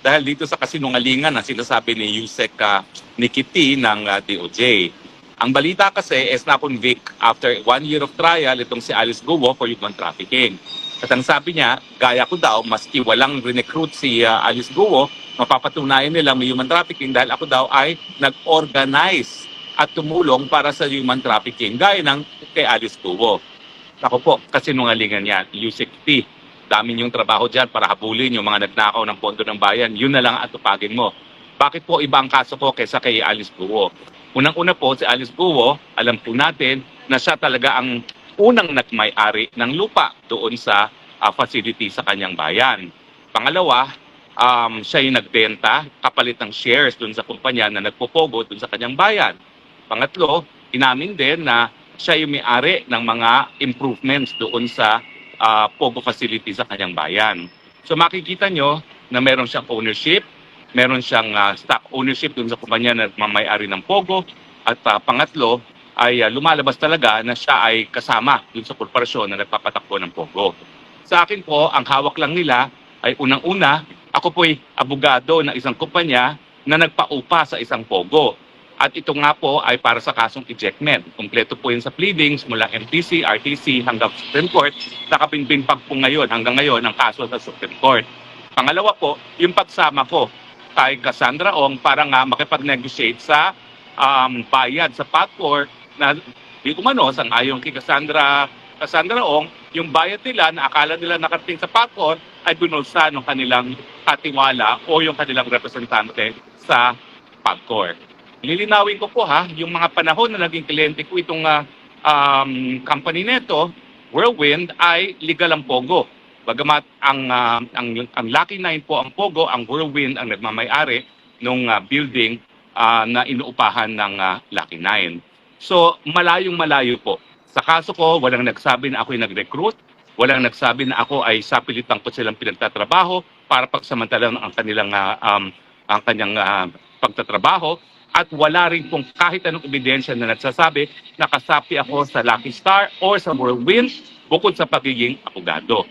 dahil dito sa kasinungalingan na sinasabi ni Yusek uh, Nikiti ng uh, DOJ. Ang balita kasi is na-convict after one year of trial itong si Alice Guo for human trafficking. At ang sabi niya, gaya ko daw, maski walang recruit si uh, Alice Guo, mapapatunayan nilang may human trafficking dahil ako daw ay nag-organize at tumulong para sa human trafficking gaya ng kay Alice Guo. Ako po, kasi nungalingan yan, Yusek T. Dami niyong trabaho dyan para habulin yung mga nagnakaw ng pondo ng bayan. Yun na lang ang atupagin mo. Bakit po iba ang kaso ko kaysa kay Alice Guo? Unang-una po, si Alice Guo, alam po natin na siya talaga ang unang nagmay-ari ng lupa doon sa ah, facility sa kanyang bayan. Pangalawa, um, siya yung nagbenta kapalit ng shares doon sa kumpanya na nagpopogo doon sa kanyang bayan. Pangatlo, inamin din na siya yung may-ari ng mga improvements doon sa ah, Pogo facility sa kanyang bayan. So makikita nyo na meron siyang ownership, meron siyang ah, stock ownership doon sa kumpanya na mamay-ari ng Pogo. At ah, pangatlo, ay ah, lumalabas talaga na siya ay kasama doon sa korporasyon na nagpapatakbo ng Pogo. Sa akin po, ang hawak lang nila ay unang-una, ako po'y abogado ng isang kumpanya na nagpaupa sa isang Pogo. At ito nga po ay para sa kasong ejectment. Kompleto po yun sa pleadings mula MTC, RTC hanggang Supreme Court. Nakabinbing-pag po ngayon, hanggang ngayon, ang kaso sa Supreme Court. Pangalawa po, yung pagsama ko kay Cassandra Ong para nga makipag-negotiate sa um, bayad sa PATCOR na di umano, sang ayon kay Cassandra, Cassandra Ong, yung bayad nila na akala nila nakarating sa PATCOR ay binulsa ng kanilang katiwala o yung kanilang representante sa PATCOR. Lilinawin ko po ha, yung mga panahon na naging kliyente ko itong ah, um, company neto, Whirlwind, ay legal ang Pogo. Bagamat ang, ah, ang, ang Lucky Nine po ang Pogo, ang Whirlwind ang nagmamayari nung ah, building ah, na inuupahan ng ah, Lucky Nine. So, malayong malayo po. Sa kaso ko, walang nagsabi na ako'y nag-recruit, walang nagsabi na ako ay sapilitan ko silang pinagtatrabaho para pagsamantalang ang kanilang ah, um, ang kanyang ah, pagtatrabaho at wala rin pong kahit anong ebidensya na nagsasabi na kasapi ako sa Lucky Star or sa Whirlwind bukod sa pagiging abogado.